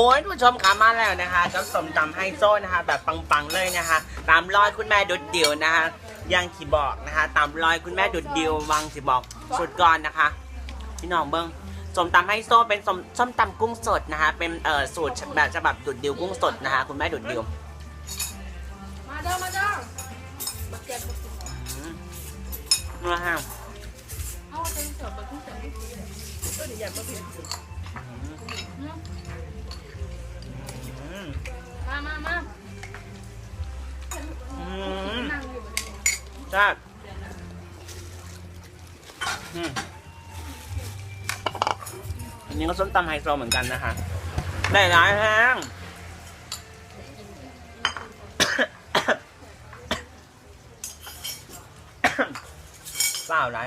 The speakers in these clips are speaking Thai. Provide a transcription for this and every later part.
คุณผู้ชมขามาแล้วนะคะกับสมตำไฮโซนะคะ แบบปังๆเลยนะคะ ตามรอยคุณแม่ดุดเดียวนะคะยังขีบอกนะคะ ตามรอยคุณแม่ดุดเดียววังสิบอกสุดก่อนนะคะ พี่น้องเบิ้งสมตำไฮโซเป็นสมส้มตำกุ้งสดนะคะ เป็นเอ่อสูตรแบบฉบับดุดเดียวกุ้งสดนะคะ คุณแม่ดุดเดียวมาเด้อมาเด้อมาเก็บอืมนะฮะเอาเป็นเสิร์ฟแบบที่เสิร์ฟที่ดีเออเดี๋ยวอย่ามาเปลี่ยน จ้าอืมอันนี้ก็ส้มตำไฮโซเหมือนกันนะคะ ได้หลายแห้งเปล่าไร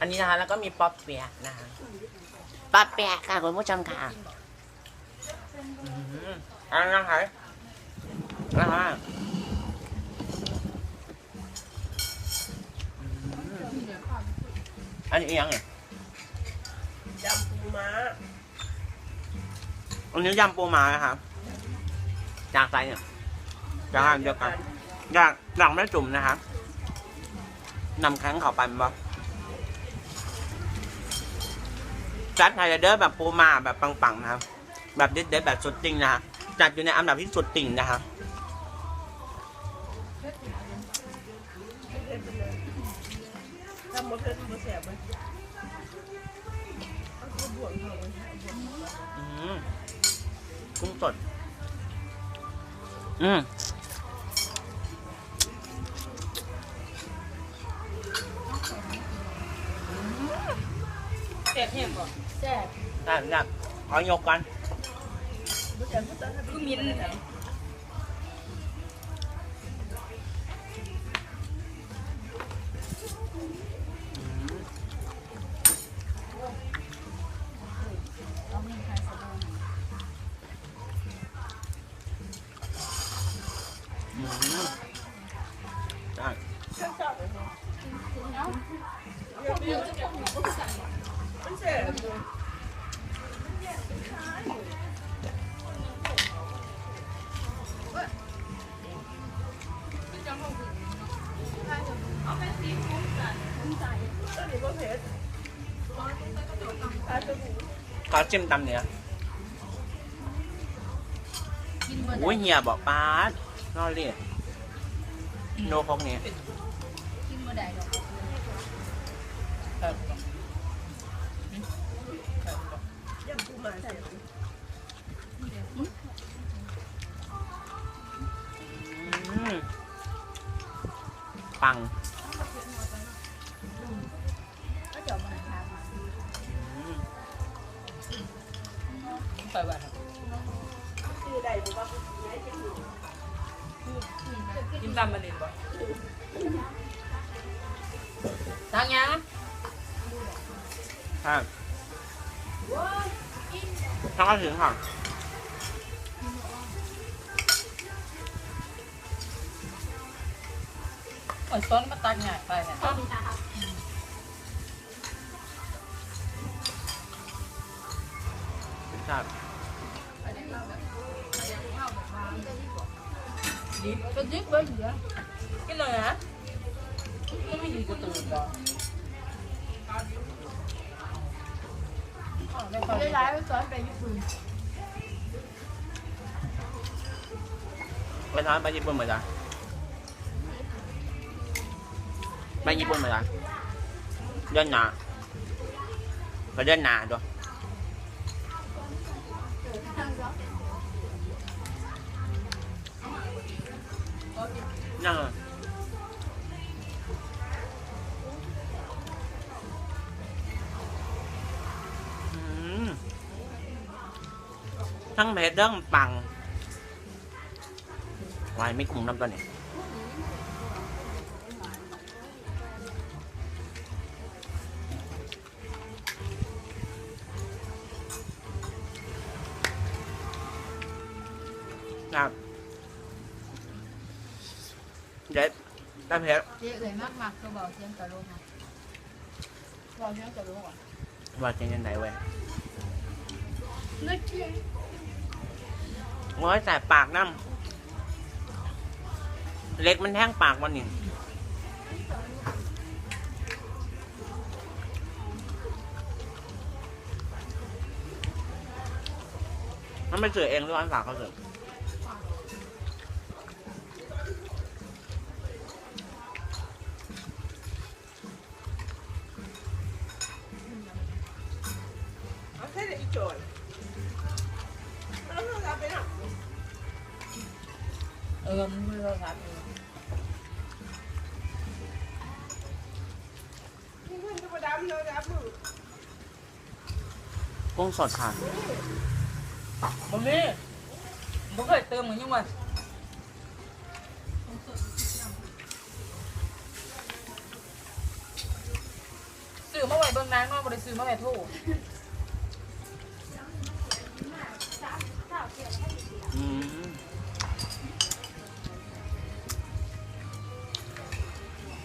อันนี้นะคะ แล้วก็มีป๊อปเปียกนะคะป๊อปเปียกค่ะคุณผู้ชมค่ะอืมอันนั้นนะคะนะคะ อันนี้ยังไงยำปูม้าอันนี้ยำปูม้านะครับจากไซเนี่ยจากร้านเดียวกันจากจากแม่จุ่มนะครับนำแข้งเข้าไปมั้ยจัดไฮเดอร์แบบปูม้าแบบปังๆนะครับ แบบเด็ดๆแบบสุดจริงนะฮะจัดอยู่ในอันดับที่สุดติ่งนะครับทำหมดเลยทำหมด แสบไหมเอาตัวบวกเถอะอืมกุ้งสด อืมแสบแห้งก่อนแสบได้ได้เอายกกันคือมิ้นท์อื ขอจิ้มตำเนื้อโอ้ยเฮียบอกป้าดนอนเรียโนพกนี้กินบ่ได้ดอกย ปังก็จะมาทานอืมไปบ้านคือได้บ่ว่าย้ายไปอยู่กินตามมันเด็ดบ่ทางยังครับถ้าก็ถึงค่ะ เหมือนซ้อนมาตักง่ายไปเนี่ยครับดิบก็ยึดไว้เหลือกินเลยนะก็ไม่ดีกระตูนบ่ได้หลายไปสอนไปญี่ปุ่นไปทานไปญี่ปุ่นเหมือนกัน ไปญี่ปุ่นเหมือนกันเดินหนาไปเดินหนาด้วยนั่งทั้งเผ็ดเรื่องปังวายไม่คุ้มน้ำตัวนี้ ครับเด็ดได้เผ็ดเจ๊เลยมากมากตัวเบาเสียงกระโลกนะเบาเสียงกระโลกอะว่าจะยังไงเว้ยนึกเจ๊โอ้ยแต่ปากน้ำเล็กมันแห้งปากวันนี้มันไม่เสือเองหรือว่าฝากเขาเสือ เอาแค่เดี๋ยวอีกจอยเราจะไปไหนเออมันไม่รู้ครับที่เพื่อนจะมาดำเลยดำมือกุ้งสดค่ะบ่มีบ่เคยเติมเหมือนยังไงซื้อมาไว้เบิ่งนางเนาะบ่ได้ซื้อมาไว้โท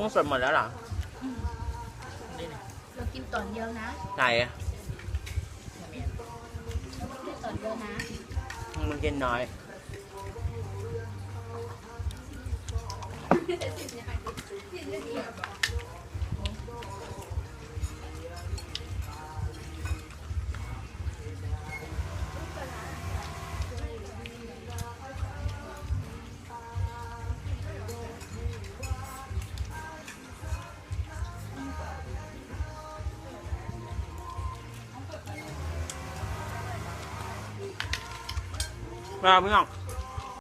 กุ้งสดหมดแล้วเหรอเรากินตอนเดียวนะไหนอะกินตอนเดียวนะ มันกินน้อย มาพี่น้อง